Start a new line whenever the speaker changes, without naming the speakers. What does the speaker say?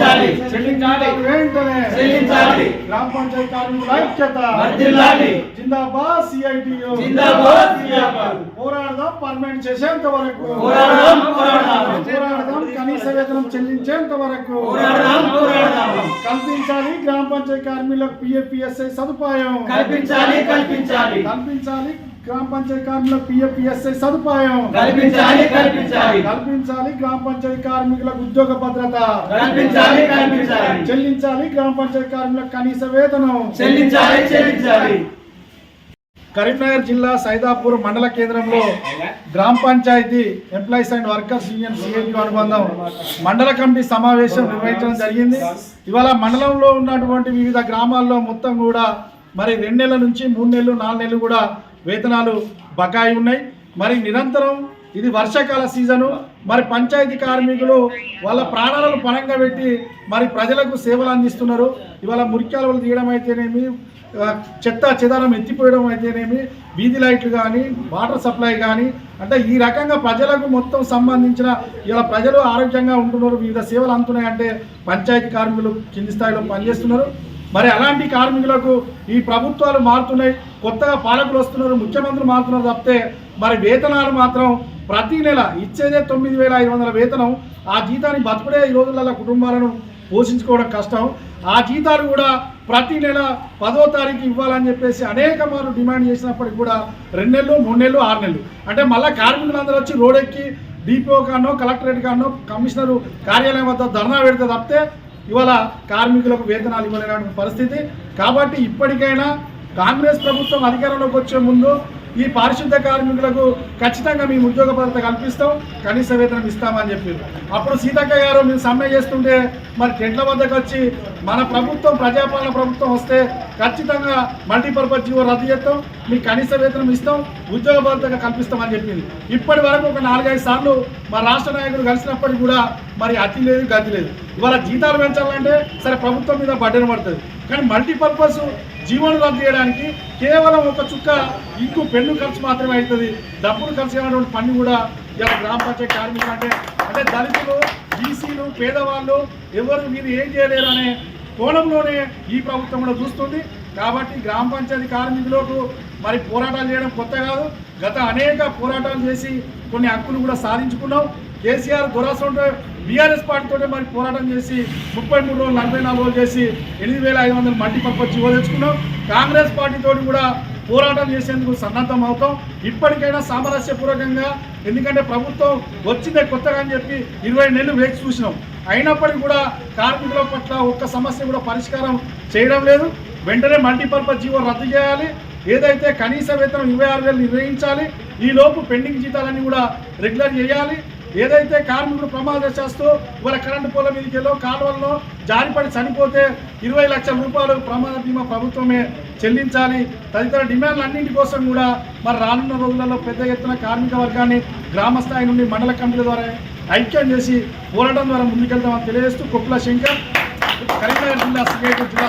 చెల్లించాలి.
చెల్లించాలి. వెంటనే
చెల్లించాలి.
గ్రామ పంచాయతీ కార్మికుల ఐక్యత.
వర్ధిల్లాలి
జిందాబాద్ సిఐటియు
జిందాబాద్
పోరాడదాం పర్మనెంట్ చేసేంత వరకు.
పోరాడదాం పోరాడదాం.
పోరాడదాం కనీస వేతనం చెల్లించేంత వరకు.
పోరాడదాం పోరాడదాం.
కల్పించాలి గ్రామ పంచాయతీ కార్మికులకు పిఎఫ్పిఎస్ఐ సదుపాయం.
కల్పించాలి కల్పించాలి.
కల్పించాలి గ్రామ పంచాయతీ కార్మికులకు పిఎఫ్పిఎస్ఐ సదుపాయం.
కల్పించాలి కల్పించాలి.
కల్పించాలి గ్రామ పంచాయతీ కార్మికులకు ఉద్యోగ భద్రత.
కల్పించాలి కల్పించాలి.
చెల్లించాలి గ్రామ పంచాయతీ కార్మికులకు కనీస వేతనం.
చెల్లించాలి చెల్లించాలి.
కరీంనగర్ జిల్లా సైదాపూర్ మండల కేంద్రంలో గ్రామ panchayat employees and workers union CIT అనుబంధం మండల కమిటీ సమావేశం నిర్వహించడం జరిగింది. ఇవాళ మండలంలో ఉన్నటువంటి వివిధ గ్రామాల్లో మొత్తం కూడా మరి రెండు నెలల నుంచి మూడు నెలలు నాలుగు నెలలు కూడా వేతనాలు బకాయి ఉన్నాయి. మరి నిరంతరం ఇది వర్షాకాల సీజను. మరి పంచాయతీ కార్మికులు వాళ్ళ ప్రాణాలను పణంగా పెట్టి మరి ప్రజలకు సేవలు అందిస్తున్నారు. ఇవాళ మురికాలు తీయడం అయితేనేమి చెత్త చెదారం ఎత్తిపోయడం అయితేనేమి వీధి లైట్లు కానీ వాటర్ సప్లై కానీ అంటే ఈ రకంగా ప్రజలకు మొత్తం సంబంధించిన ఇలా ప్రజలు ఆరోగ్యంగా ఉంటున్నారు. వివిధ సేవలు అందుతున్నాయి అంటే పంచాయతీ కార్మికులు కింది స్థాయిలో పనిచేస్తున్నారు. మరి అలాంటి కార్మికులకు ఈ ప్రభుత్వాలు మారుతున్నాయి కొత్తగా పాలకులు వస్తున్నారు ముఖ్యమంత్రులు మారుతున్నారు తప్పితే మరి వేతనాలు మాత్రం ప్రతి నెల ఇచ్చేదే తొమ్మిది వేల ఐదు వందల వేతనం. ఆ జీతాన్ని బతుకుడే ఈ రోజులలో కుటుంబాలను పోషించుకోవడం కష్టం. ఆ జీతాలు కూడా ప్రతి నెల పదో తారీఖు ఇవ్వాలని చెప్పేసి అనేక మార్లు డిమాండ్ చేసినప్పటికి కూడా రెండు నెలలు మూడు నెలలు ఆరు నెలలు. అంటే మళ్ళీ కార్మికులందరూ వచ్చి రోడ్ ఎక్కి డిపిఓ కానో కలెక్టరేట్ కానో కమిషనరు కార్యాలయం వద్ద ధర్నా పెడితే తప్పితే ఇవాళ కార్మికులకు వేతనాలు ఇవ్వలేనటువంటి పరిస్థితి. కాబట్టి ఇప్పటికైనా కాంగ్రెస్ ప్రభుత్వం అధికారంలోకి వచ్చే ముందు ఈ పారిశుద్ధ కార్మికులకు ఖచ్చితంగా మేము ఉద్యోగ భద్రత కల్పిస్తాం కనీస వేతనం ఇస్తామని చెప్పి అప్పుడు సీతక్క గారు మేము సమ్మె చేస్తుంటే మరి టెంట్ల వద్దకు వచ్చి మన ప్రభుత్వం ప్రజాపాలన ప్రభుత్వం వస్తే ఖచ్చితంగా మల్టీపర్పస్ జీవో రద్దు చేస్తాం మీకు కనీస వేతనం ఇస్తాం ఉద్యోగ భద్రత కల్పిస్తామని చెప్పింది. ఇప్పటి వరకు ఒక నాలుగైదు సార్లు మా రాష్ట్ర నాయకులు కలిసినప్పటికీ కూడా మరి అతి లేదు గతి లేదు. ఇవాళ జీతాలు పెంచాలంటే సరే ప్రభుత్వం మీద బడ్డన పడుతుంది. కానీ మల్టీపర్పస్ జీవనం రద్దు చేయడానికి కేవలం ఒక చుక్క ఇంకు పెన్ను ఖర్చు మాత్రమే అవుతుంది. డబ్బులు ఖర్చు అయినటువంటి పని కూడా ఇలా గ్రామ పంచాయతీ కార్మికులు అంటే అంటే దళితులు బీసీలు పేదవాళ్ళు ఎవరు మీరు ఏం చేయలేరు అనే కోణంలోనే ఈ ప్రభుత్వం కూడా చూస్తుంది. కాబట్టి గ్రామ పంచాయతీ కార్మికులకు మరి పోరాటాలు చేయడం కొత్త కాదు. గత అనేక పోరాటాలు చేసి కొన్ని హక్కులు కూడా సాధించుకున్నాం. కేసీఆర్ దురాసంతో బీఆర్ఎస్ పార్టీతోనే మరి పోరాటం చేసి ముప్పై మూడు రోజులు నలభై నాలుగు రోజులు చేసి ఎనిమిది వేల ఐదు వందలు మల్టీపర్పస్ జీవో తెచ్చుకున్నాం. కాంగ్రెస్ పార్టీతో కూడా పోరాటం చేసేందుకు సన్నద్ధం అవుతాం. ఇప్పటికైనా సామరస్యపూర్వకంగా ఎందుకంటే ప్రభుత్వం వచ్చిందే కొత్తగా అని చెప్పి ఇరవై నెలలు వేచి చూసినాం. అయినప్పటికీ కూడా కార్మికుల పట్ల ఒక్క సమస్య కూడా పరిష్కారం చేయడం లేదు. వెంటనే మల్టీపర్పస్ జీవో రద్దు చేయాలి. ఏదైతే కనీస వేతనం ఇరవై ఆరు వేలు నిర్వహించాలి ఈలోపు పెండింగ్ జీతాలన్నీ కూడా రెగ్యులర్ చేయాలి. ఏదైతే కార్మికులు ప్రమాదశాస్తూ ఇవాళ కరెంటు పోల మీదకి వెళ్ళో కాలువల్లో జారిపడి చనిపోతే ఇరవై లక్షల రూపాయలు ప్రమాద బీమా ప్రభుత్వమే చెల్లించాలి. తదితర డిమాండ్లు అన్నింటి కోసం కూడా మరి రానున్న రోజులలో పెద్ద ఎత్తున కార్మిక వర్గాన్ని గ్రామ స్థాయి నుండి మండల కమిటీల ద్వారా ఐక్యం చేసి పోరాటం ద్వారా ముందుకెళ్తామని తెలియజేస్తూ కుప్పల శంకర్ కరీంనగర్ జిల్లా జిల్లా